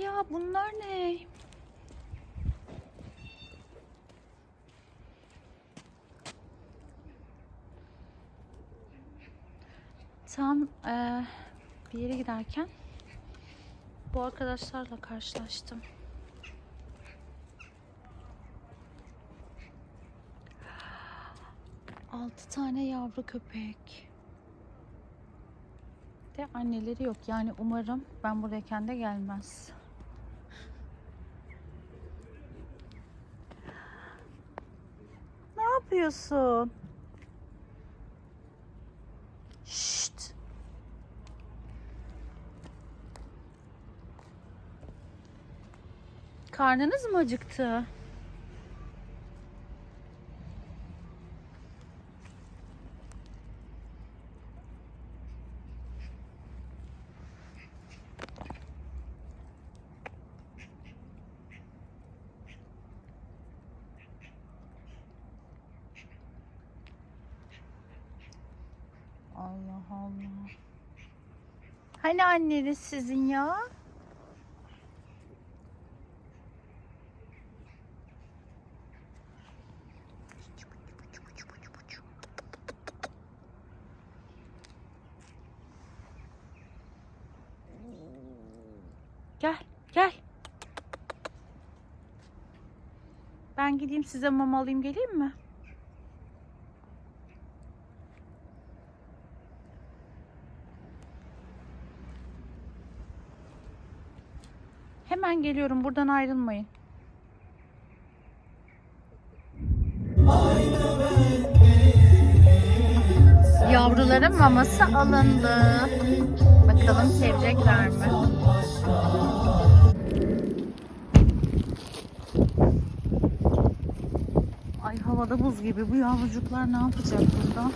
Ya bunlar ne? Tam eee, bir yere giderken bu arkadaşlarla karşılaştım. Altı tane yavru köpek. De anneleri yok. Yani umarım ben buradayken de gelmez. Yapıyorsun? Şşt. Karnınız mı acıktı? Allah Allah. Hani anneniz sizin ya? Gel, gel. Ben gideyim size mama alayım geleyim mi? Hemen geliyorum. Buradan ayrılmayın. Yavruların maması alındı. Bakalım sevecekler mi? Ay havada buz gibi. Bu yavrucuklar ne yapacak burada?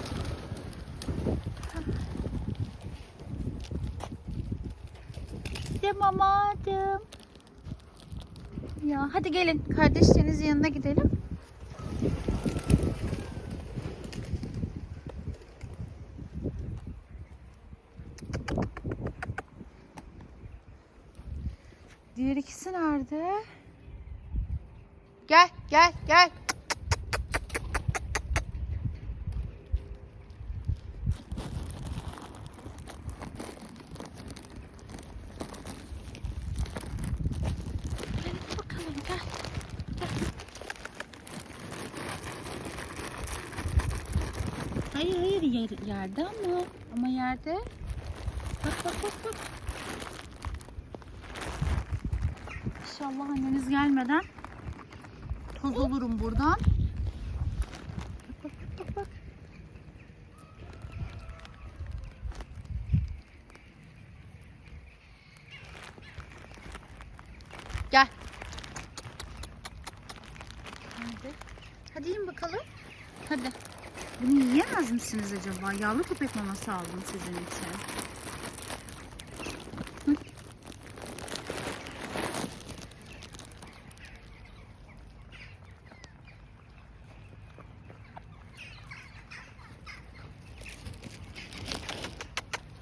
De mamadım. Ya hadi gelin kardeşlerinizin yanına gidelim. Diğer ikisi nerede? Gel gel gel. Hayır hayır yer, yerde ama ama yerde. Bak bak bak bak. İnşallah anneniz gelmeden toz olurum buradan. Gel. Hadi yiyin bakalım. Hadi. Bunu yiyemez misiniz acaba? Yağlı köpek maması aldım sizin için. Hı?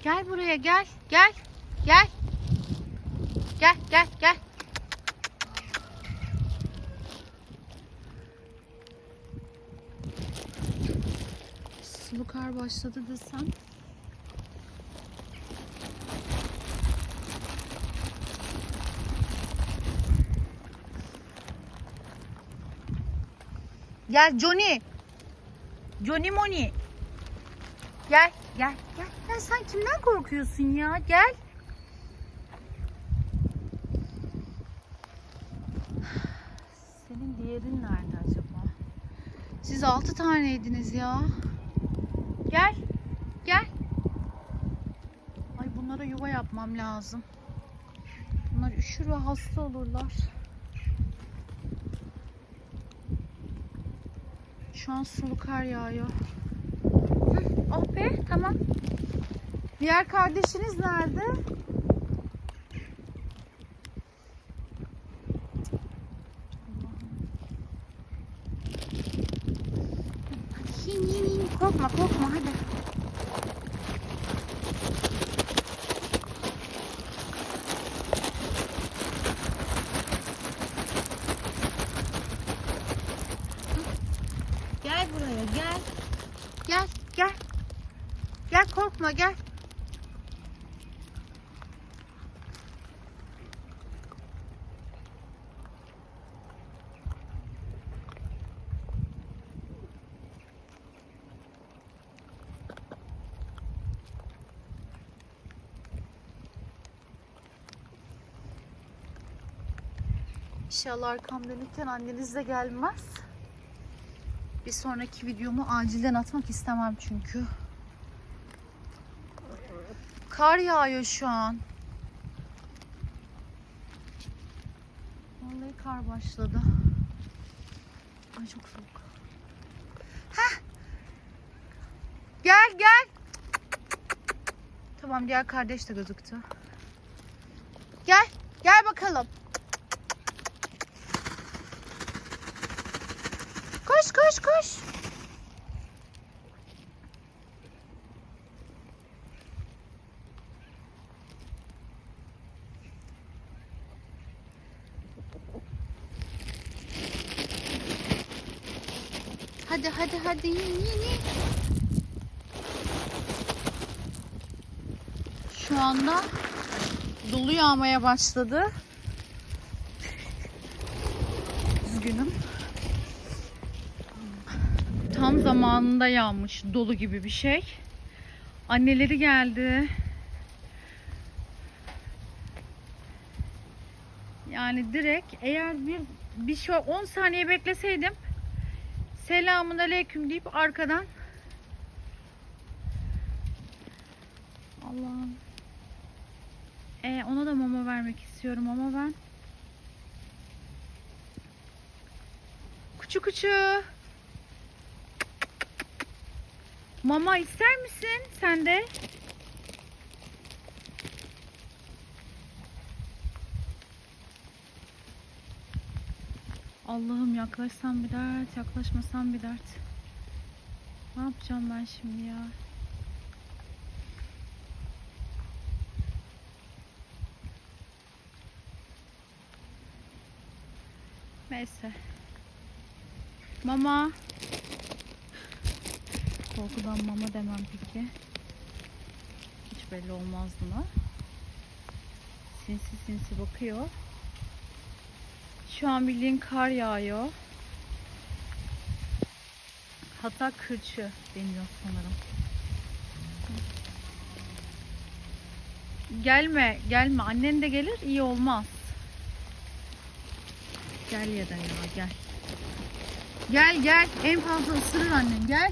Gel buraya gel. Gel. Gel. Gel gel gel. Sulu kar başladı desem. Gel Johnny. Johnny Moni. Gel gel gel. Ya sen kimden korkuyorsun ya? Gel. Senin diğerin nerede acaba? Siz altı taneydiniz ya. Gel. Gel. Ay bunlara yuva yapmam lazım. Bunlar üşür ve hasta olurlar. Şu an sulu kar yağıyor. Hı, oh be tamam. Diğer kardeşiniz nerede? Korkma korkma hadi. Gel buraya gel. Gel gel. Gel korkma gel. İnşallah arkam dönükken anneniz de gelmez. Bir sonraki videomu acilen atmak istemem çünkü. Kar yağıyor şu an. Vallahi kar başladı. Ay çok soğuk. Heh. Gel gel. Tamam diğer kardeş de gözüktü. Gel. Gel bakalım. Koş koş koş. Hadi hadi hadi in in in. Şu anda dolu yağmaya başladı. Üzgünüm. Zamanında yağmış dolu gibi bir şey. Anneleri geldi. Yani direkt eğer bir bir şey 10 saniye bekleseydim selamun aleyküm deyip arkadan Allah'ım e, ona da mama vermek istiyorum ama ben Kuçu kuçu Mama ister misin sen de? Allah'ım yaklaşsam bir dert, yaklaşmasam bir dert. Ne yapacağım ben şimdi ya? Neyse. Mama. Korkudan mama demem peki. Hiç belli olmaz buna. Sinsi sinsi bakıyor. Şu an bildiğin kar yağıyor. Hatta kırçı deniyor sanırım. Gelme, gelme. Annen de gelir, iyi olmaz. Gel ya da ya, gel. Gel gel. En fazla ısırır annen. Gel.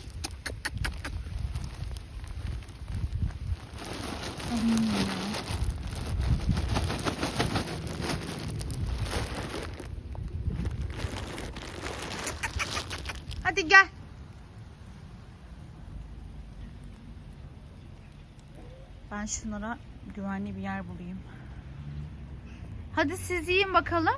Hadi gel. Ben şunlara güvenli bir yer bulayım. Hadi siz yiyin bakalım.